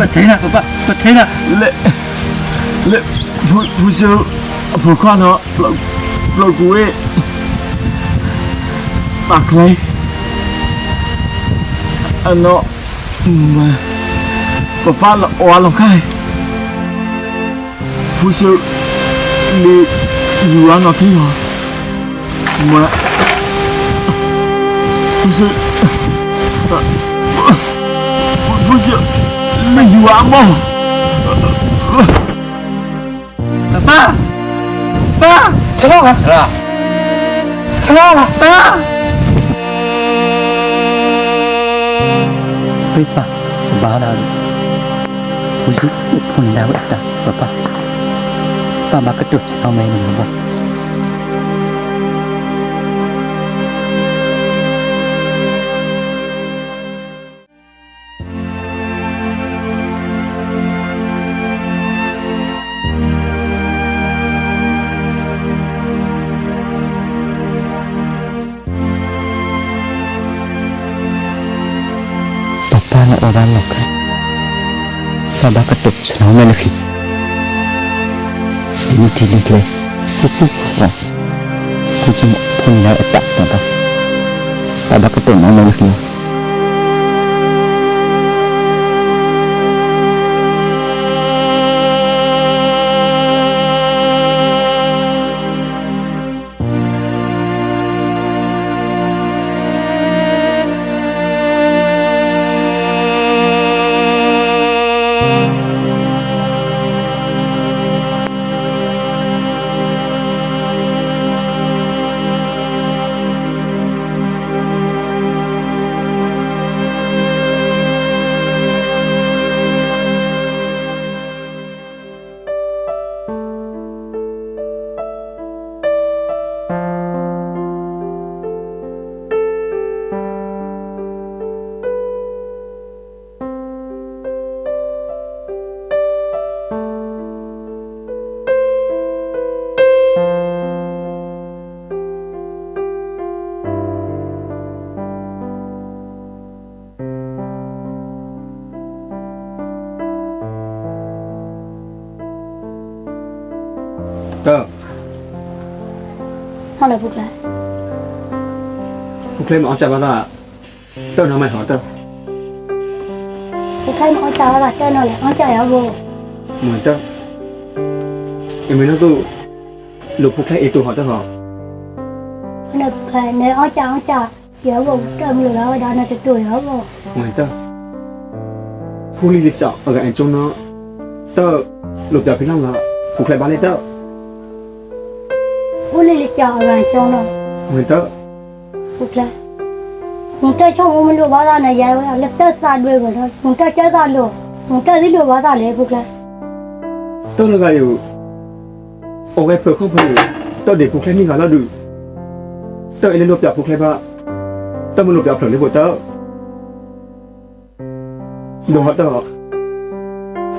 con thế là con con thế là lệ lệ phụ phụ sư phụ con nó lộn lộn cú ấy bạc lấy anh nó mà bà ba là oa lòng khai phụ sư đi dù anh nó thấy rồi mà phụ sư 不是。Mahiwa mo! Pa! Pa! Salo ka! Salo! Salo ka! Pa! Wait pa, sa bahala ka. Gusto ko kung lawit papa. Pa, bakit to? Sa kamay ng baba. らんのかババカとつらめの日見てみれ僕はこっちもポニーがやったのだババカと名前の日は了不来？不来嘛，我找不到，到哪买好的？不来嘛，我找不到，到哪来？我找也无。没得，你们那都录不来，也都好的好。那不来，那我找我找也无，找不了，我找那就对了无。没得，不来就找，我给俺中了，到录掉皮囊了，不来把你到。ဦးလေးလေးကြာအောင်ကျောင်းတော့ဝင်တော့ဟုတ်လားဟိုတက်ချောင်းမလို့ဘာသာနဲ့ရဲဝဲလက်သက်စားတွေ့ကတော့ဟိုတက်ကျက်စားလို့ဟိုတက်စီလို့ဘာသာလဲဟုတ်လားတုံးကယူအိုဝဲဖခုဖခုတော့ဒီခုခဲနေကလာလို့တော့အဲ့လိုပြခုခဲပါတမလို့ပြဖလို့လေပေါ့တော့တော့ဟာတော့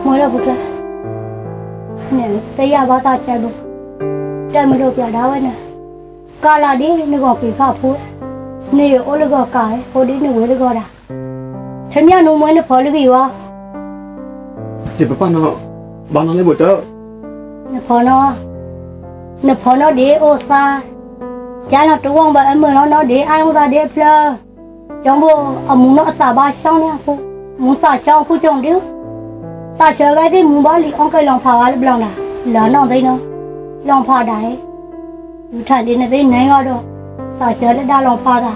မော်ရဘူးကနင်တရားဘာသာချက်လို့တမ်မလို့ပြတာဝနာကာလာဒီနကောပေဖဖို့နေရအိုလကောကာဟိုဒီနဝဲလကောတာထမရနုံမွေးနဖော်လူကြီးဝါဒီပပနော်ဘာနာလေးဘတော့နဖော်နော်နဖော်နော်ဒီအိုစာကျန်တော့တဝောင်းပါအမလောနော်ဒီအိုင်ဟိုတာဒီဖလာကျောင်းဘအမှုနော်အစာပါရှောင်းနေခုမူစာရှောင်းခုကြောင့်ဒီတာချဲလိုက်ဒီမူပါလီအောင်ကလောင်ဖာကလည်းဘလောင်လာလာနော်ဒိနော်လောင်ဖာတာဟဲ့လူထလေးနေသေးနိုင်တော့စာရှယ်လက်တာလောင်ဖာတာ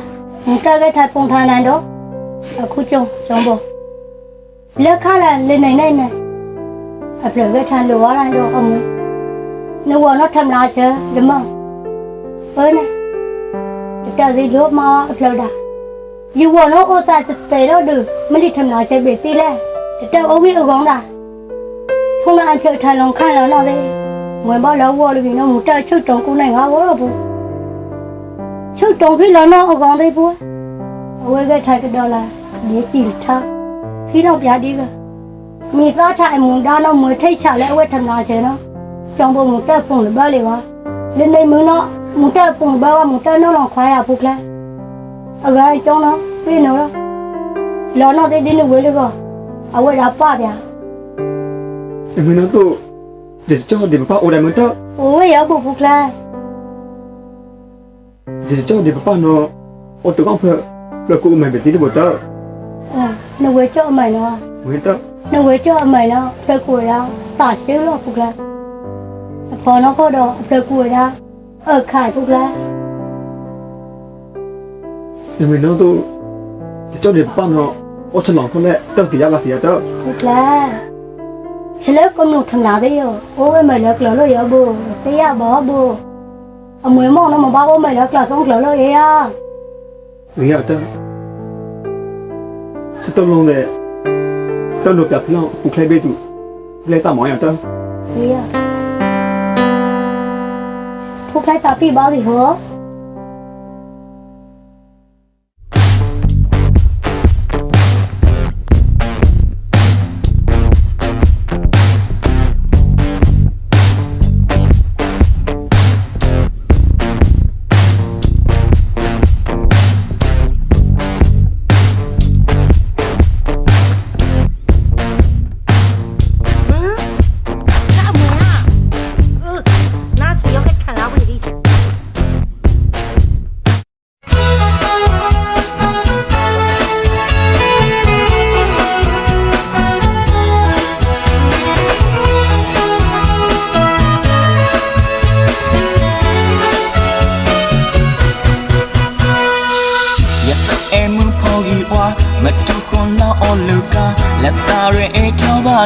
ငကကထပုံထန်လန်တော့အခုကျုံကျုံပေါ်လက်ခလာလေနိုင်နိုင်နဲ့အပလကထန်လောရန်တော့အမှုနှဝတော့ထမလာချေဓမ္မဘယ်နဲ့တကယ်လို့မအပလတာယူဝတော့ဥသာတဲတော့ဒူမလိထမလာချေပဲတီလဲတတော်အဝိအကောင်တာထုံးလာအပလထန်လုံခန့်လောတော့လေဝင်ပါလောက်ဘောလို့ပြီးနော်မူတာချုပ်တုံကိုနိုင်ငါဘောတော့ဘူးချုပ်တုံဖိလာနော်အကောင်လေးဘူးအဝဲကထိုက်တော့လာမြေကြည့်ထားဖိတော့ပြားဒီကမိသားထိုင်မွန်ဒါတော့မွေထိတ်ချလဲအဝဲထမလာချေနော်ကြောင်ပုံမူတက်ဖုန်လည်းပါလေပါလင်းနေမနော်မူတက်ဖုန်ဘာဝမူတက်နော်လောက်ခွာရဖို့ကလားအကောင်ကြောင်းတော့ပြေနော်လော်တော့တဲ့ဒီနေဝဲလေကအဝဲတာပဗျာဒီမင်းတို့ This job di papa udah minta. Oh ya bu bukla. This job di papa no. Oh tu kau per. Lo ku mai beti di bota. Ah, nó với cho mày nó. Minta. Nó với cho mày nó. Lo ku ya. Ta xíu lo bukla. Phò nó có đồ. Lo ku ya. Ở khai bukla. Nhưng mình nó tu. This job di papa no. Oh senang pun leh. Tengki ya lah siapa. Bukla. ฉลักกำหนดทำลาได้ยโอ้ยไม่เลิกเหลือเลยอ่ะบูเตียบ่บูเอามือมองน้ำมาบ้าโอ้ไม่เลิกเหลือต้องเหลือเลยอ่ะนี่อ่ะเต้จะต้องลงเลยต้องหลบจากน้องกูใครไปดูเลยตามหมออย่างเต้นี่อ่ะผู้ใครตาพี่บ้าสิเหรอ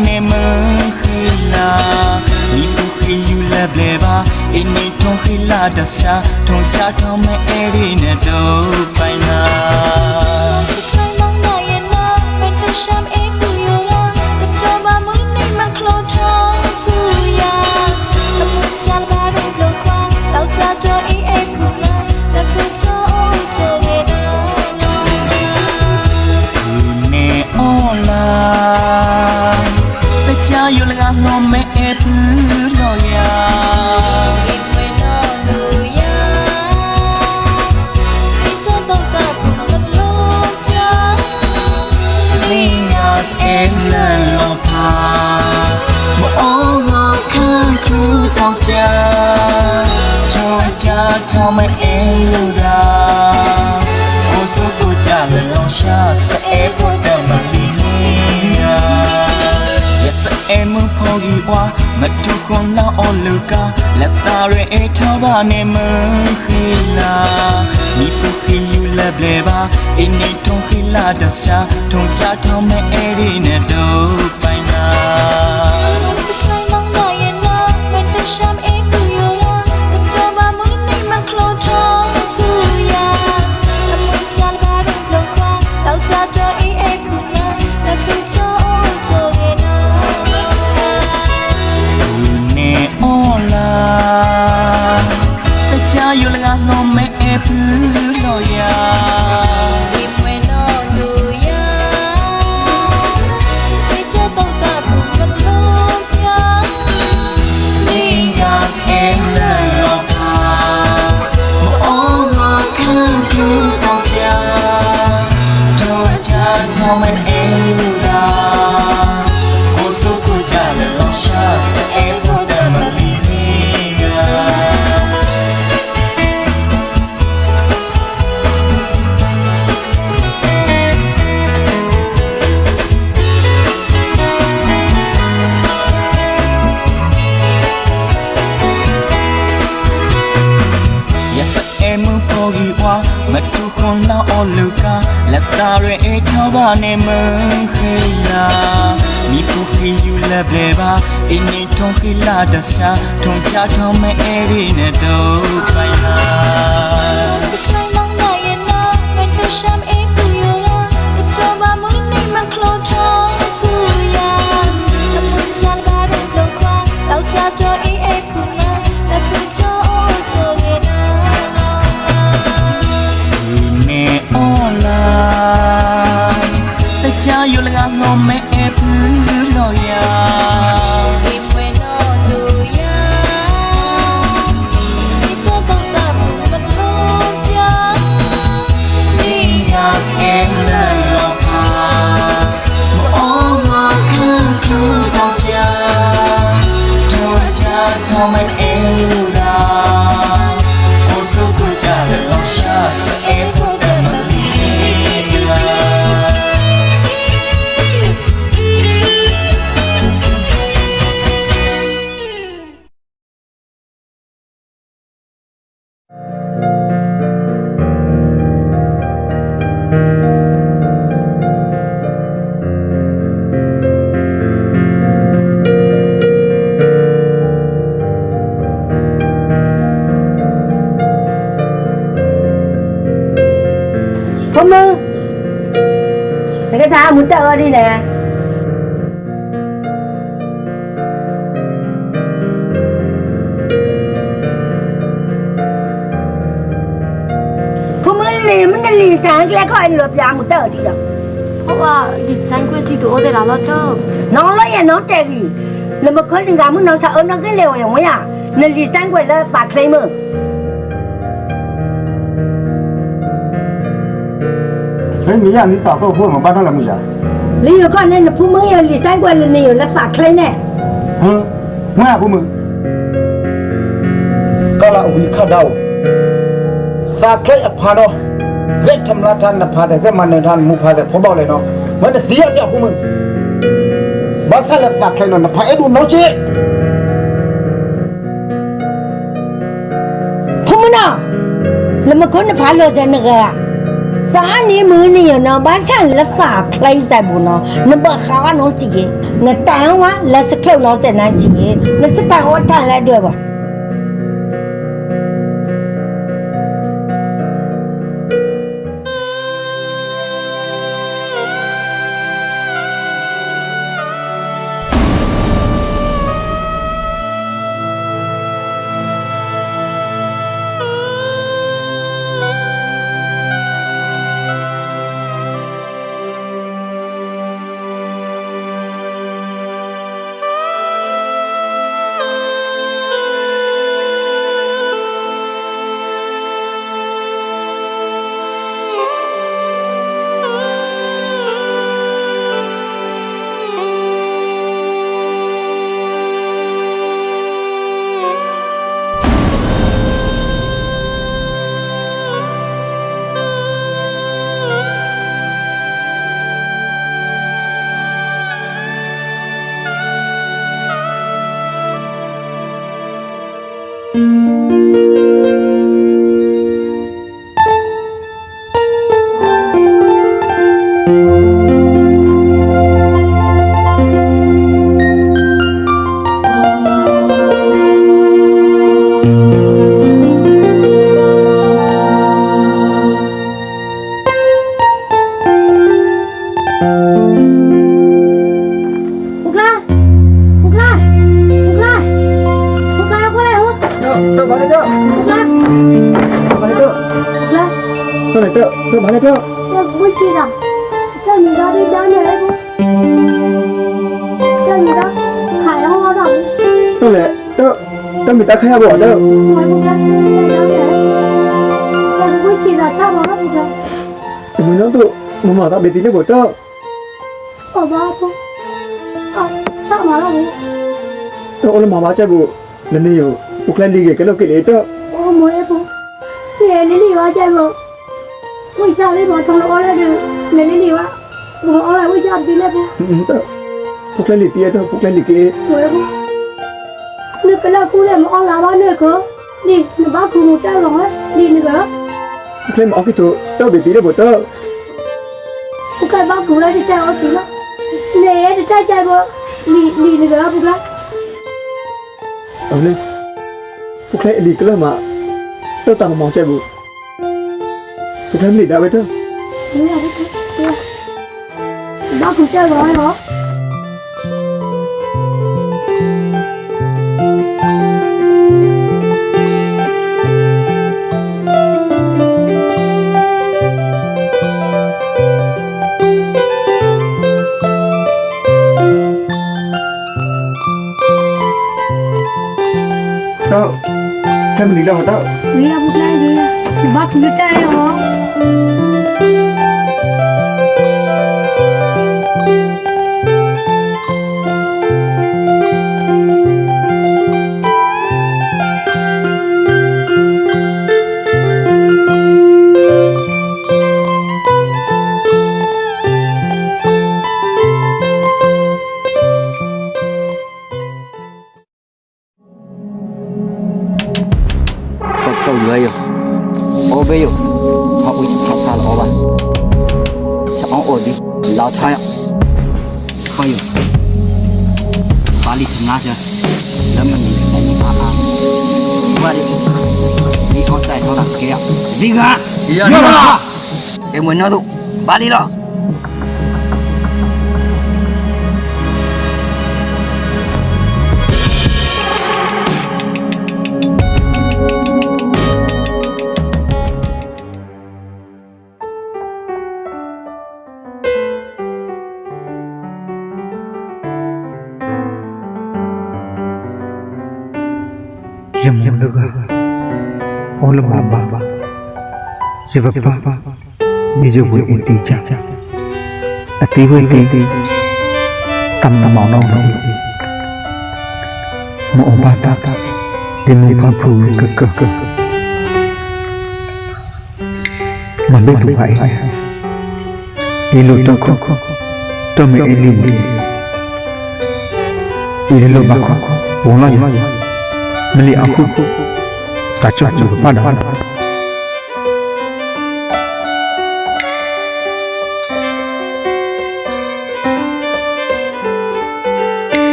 ne mkhila ni tu khiyula bleba ini ton khila dasha ton cha ton me eri ne do tauba ne mkhila mi fu khilu la bleba in ne ton khila dasya ton cha thom me eri ne do paina ပြေပါအင်းနီထုံခိလာတဆာထုံချထောင်းမဲအဲ့ဒီနဲ့တော့ပိုင်လာကြာယူလငါလုံးမဲ Mày cái tháo mũ tợ đi nè Không mới lì, mới nên lì tháng lẽ có anh lợp giá mũ tợ đi rồi Không à, địch sáng quên chị tụi ô để làm lo cho Nó lấy à, nó chạy gì Là một khối đừng gà muốn nó sợ ơn nó cái liều hiểu mấy à Nên lì sáng quên là phạt lấy mừng 没米呀，你啥时候我们班上来木下？你有看那不门有李三官的那有那啥开呢？嗯，我也不门。高拉维看到，啥开一盘咯？给他们那摊那盘的，给满那摊木盘的，跑跑来咯。我那谁也是不门，把啥来啥开咯？那盘一路老些。不门呐，那么可能盘了在那个。စားနေမင်းနေရနော်ဘာဆန်လက်စာခလိုက်ဆိုင်ဘူးနော်နဘခါကနော်ကြည့်ရနတန်ဝါလက်စကလောက်စနေကြည့်ရနစတန်ဝါထန်လက်တွေပါမတက်ခရဘောတော့မင်းတို့မမသားဘယ်တိလေးကိုတော့အဘာပေါ့အဆမလာဘူးတော့လမမချက်ကိုနည်းနည်းရောဥကလန်လေးကလောက်ကိလေတော့အိုမွေးပေါ့ဆယ်လေးလေးပါချက်ပေါ့ဝိစားလေးပေါ့ထောင်းလို့ရတယ်နည်းနည်းလေးပါဘောအော်လာဝိစားပြီးလဲပေါ့ဟုတ်တော့ဥကလန်လေးပြရတော့ဥကလန်လေးကိဝဲပေါ့ nó cái là cú này mà ăn là bao nhiêu cơ đi nó bao cú một trăm rồi đi nữa cơ cái mà ăn cái chỗ tao bị tí đâu bộ tao cũng cái bao cú này thì tao ăn tí mà nè thì tao chạy đi đi nữa cơ bụng lắm ở lên bụng lại đi cái là mà tao tặng món chạy bộ bụng lại đi đã vậy thôi Bác cũng chơi rồi hả? lembah sebab apa ni jo bu inti cha ati bu inti tam na mau no no mo ba ta din ni pa phu ke ke ke mà biết thủ hại đi lô tôi khóc tôi mẹ đi đi lô bà khóc bố nói gì mà lì áo khóc cacho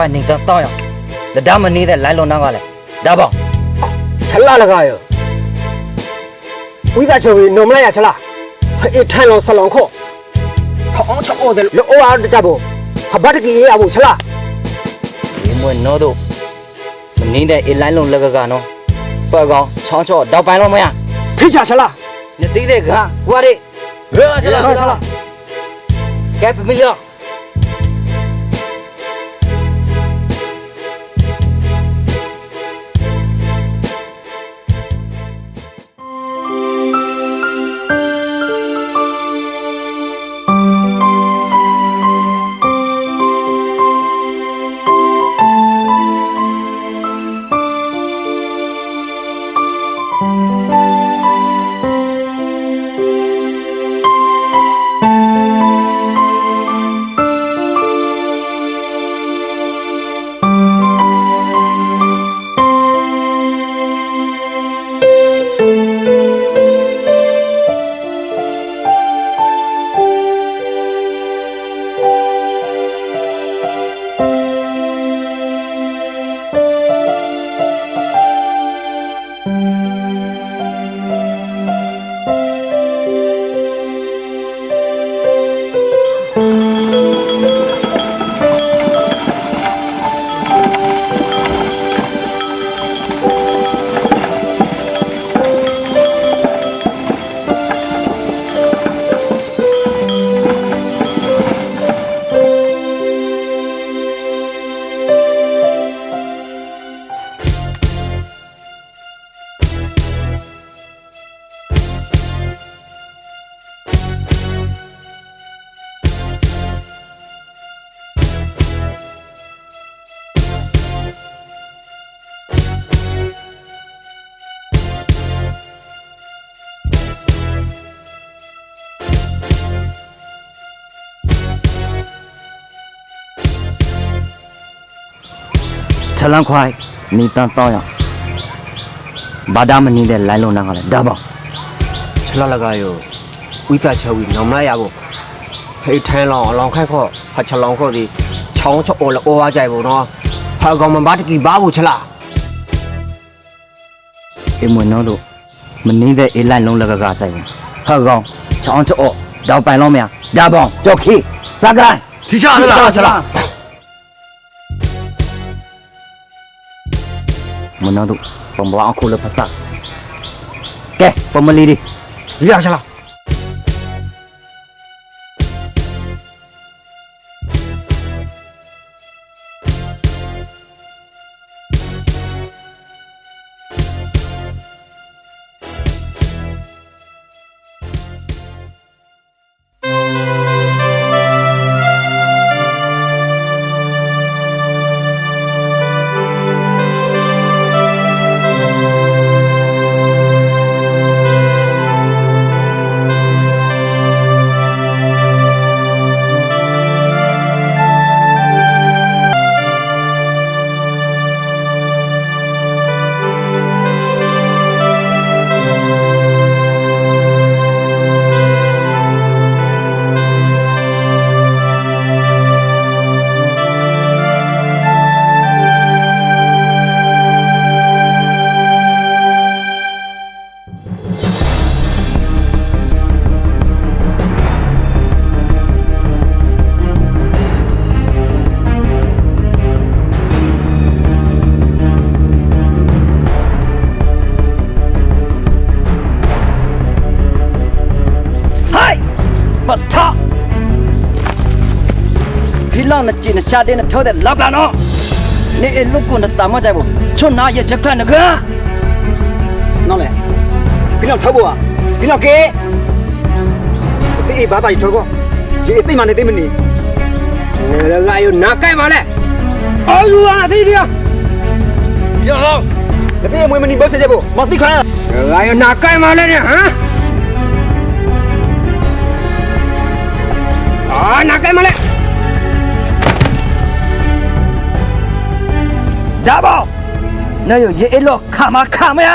ခွိုင်းနေတာတော့ရလက်ဒါမနေတဲ့လိုင်းလုံးနောက်ကလည်းဒါပေါ့ချက်လာလကရဝိဒါချော်ပြီးနုံမလိုက်ရချက်လာအေးထိုင်လုံးဆလောင်ခေါ်ခေါအောင်ချော်တယ်လောအားတဘောခဘတ်ကြီးရအောင်ချက်လာဒီမွေနောတို့မနေတဲ့အေးလိုင်းလုံးလက်ကကနော်ပတ်ကောင်ချောင်းချော်တော့ပိုင်လို့မရထိချချက်လာနေသေးတဲ့ကဟိုရဲရချက်လာချက်လာကဲပမီလောထလန်ခွိုင်းနီတန်တော့ရဘာဒါမနီတဲ့လိုင်းလုံးနာကလည်းဒါပေါ့ချလလကယောဝိတချဝီနောင်မရဘူးဟေးထိုင်းလောင်အလောင်ခိုက်ခော့ဟာချလောင်ခော့ဒီချောင်းချောလောဝါကြိုက်ဘူးနော်ဟာကောင်မဘာတကီဘာဘူးချလာအမွန်းတို့မနင်းတဲ့အေးလိုက်လုံးလကကဆိုင်ဘူးဟာကောင်ချောင်းချောတော့ပိုင်လောမရဒါပေါ့ကြောက်ခိစကိုင်းထိရှာချလာချလာ menaruh pembawa aku lepas tak. Okey, pembeli ni. Biar jalan. 那今天夏天的头的老板哦，你一路过那大毛在不？从哪也去看那个？哪来？你老头不啊？你老给？这一把把一抽过，这一对嘛那对么你？那个有哪盖嘛嘞？哎呦啊，这里啊！你好，那这没么你不是这不？没地看了。哎呦，哪盖嘛嘞呢？啊？啊，哪盖嘛嘞？ဒါပေါ့နော်ရေအဲ့လောခါမခါမရ